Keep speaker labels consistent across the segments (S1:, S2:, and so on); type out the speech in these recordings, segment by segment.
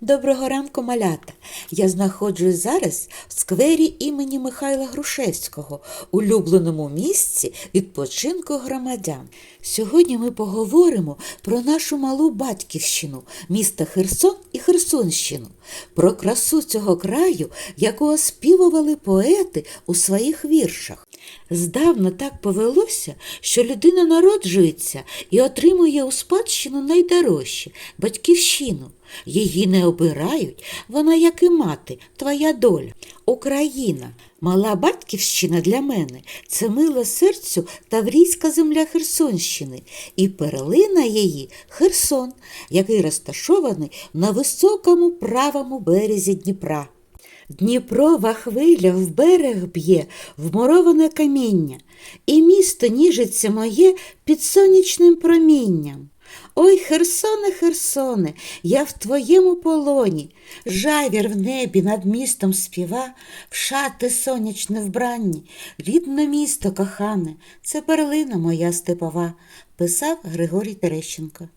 S1: Доброго ранку, малята! Я знаходжусь зараз в сквері імені Михайла Грушевського, улюбленому місці відпочинку громадян. Сьогодні ми поговоримо про нашу малу батьківщину, міста Херсон і Херсонщину, про красу цього краю, яку оспівували поети у своїх віршах. Здавна так повелося, що людина народжується і отримує у спадщину найдорожче батьківщину. Її не обирають, вона, як і мати, твоя доля. Україна, мала батьківщина для мене це мила серцю таврійська земля Херсонщини, і перлина її Херсон, який розташований на високому правому березі Дніпра. Дніпрова хвиля в берег б'є вмуроване каміння, і місто ніжиться моє під сонячним промінням. Ой, Херсоне, Херсоне, я в твоєму полоні, жавір в небі над містом співа, в шати сонячне вбранні, рідне місто кохане, це перлина моя степова, писав Григорій Терещенко.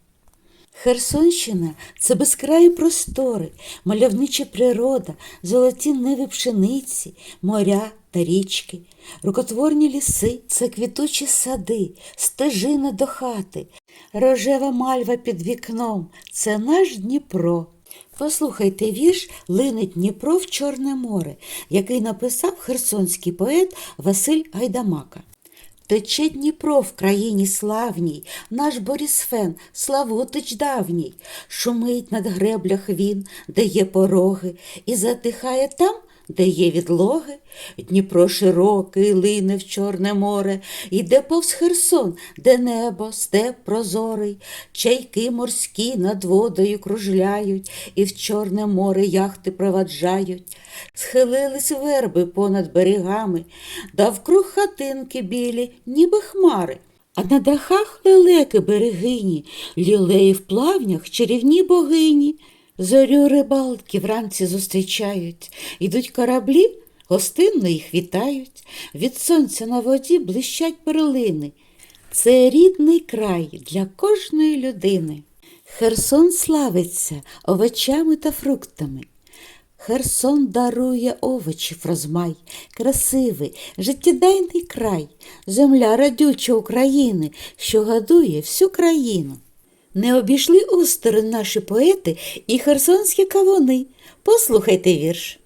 S1: Херсонщина це безкраї простори, мальовнича природа, золоті ниви пшениці, моря та річки, рукотворні ліси, це квітучі сади, стежина до хати, рожева мальва під вікном це наш Дніпро. Послухайте вірш Линить Дніпро в Чорне море, який написав херсонський поет Василь Гайдамака. Тече Дніпро в країні славній, наш Борісфен, Славутич давній, шумить над греблях він, де є пороги, і затихає там, де є відлоги. Дніпро широкий, лине в Чорне море, іде повз Херсон, де небо, степ прозорий, чайки морські над водою кружляють, і в Чорне море яхти проваджають. Схилились верби понад берегами, да вкруг хатинки білі, ніби хмари. А на дахах лелеки берегині, лілеї в плавнях чарівні богині. Зорю рибалки вранці зустрічають, ідуть кораблі, гостинно їх вітають. Від сонця на воді блищать перлини. Це рідний край для кожної людини. Херсон славиться овочами та фруктами. Херсон дарує овочів розмай, красивий, життєдайний край, земля радюча України, що годує всю країну. Не обійшли осторонь наші поети і херсонські кавуни. Послухайте вірш.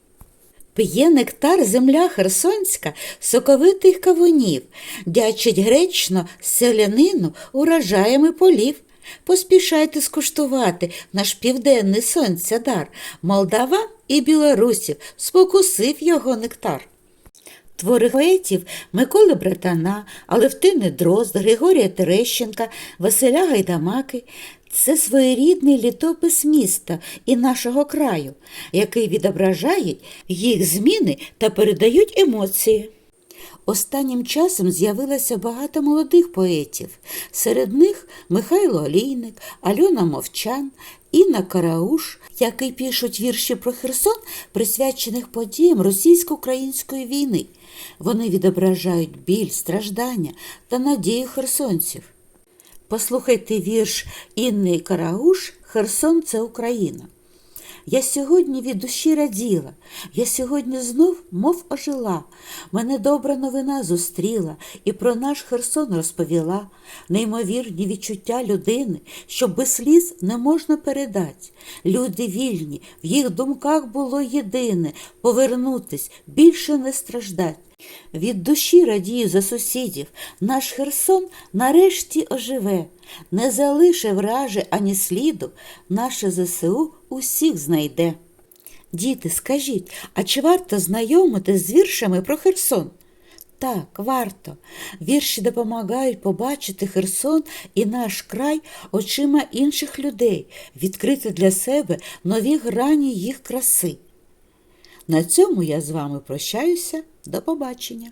S1: П'є нектар земля херсонська соковитих кавунів, дячить гречно селянину урожаями полів. Поспішайте скуштувати наш південний сонця дар, Молдаван і білорусів спокусив його нектар. Твори поетів Миколи Братана, Алевтини Дрозд, Григорія Терещенка, Василя Гайдамаки це своєрідний літопис міста і нашого краю, який відображає їх зміни та передають емоції. Останнім часом з'явилося багато молодих поетів. Серед них Михайло Олійник, Альона Мовчан, Інна Карауш, які пишуть вірші про Херсон, присвячених подіям російсько-української війни. Вони відображають біль, страждання та надію херсонців. Послухайте вірш Інни Карауш Херсон це Україна. Я сьогодні від душі раділа, я сьогодні знов, мов ожила. Мене добра новина зустріла і про наш Херсон розповіла. Неймовірні відчуття людини, що без сліз не можна передати. Люди вільні, в їх думках було єдине повернутись, більше не страждать. Від душі радію за сусідів, наш Херсон нарешті оживе, не залише враже ані сліду, наше ЗСУ усіх знайде. Діти, скажіть, а чи варто знайомити з віршами про Херсон? Так, варто. Вірші допомагають побачити Херсон і наш край очима інших людей, відкрити для себе нові грані їх краси. На цьому я з вами прощаюся. До побачення!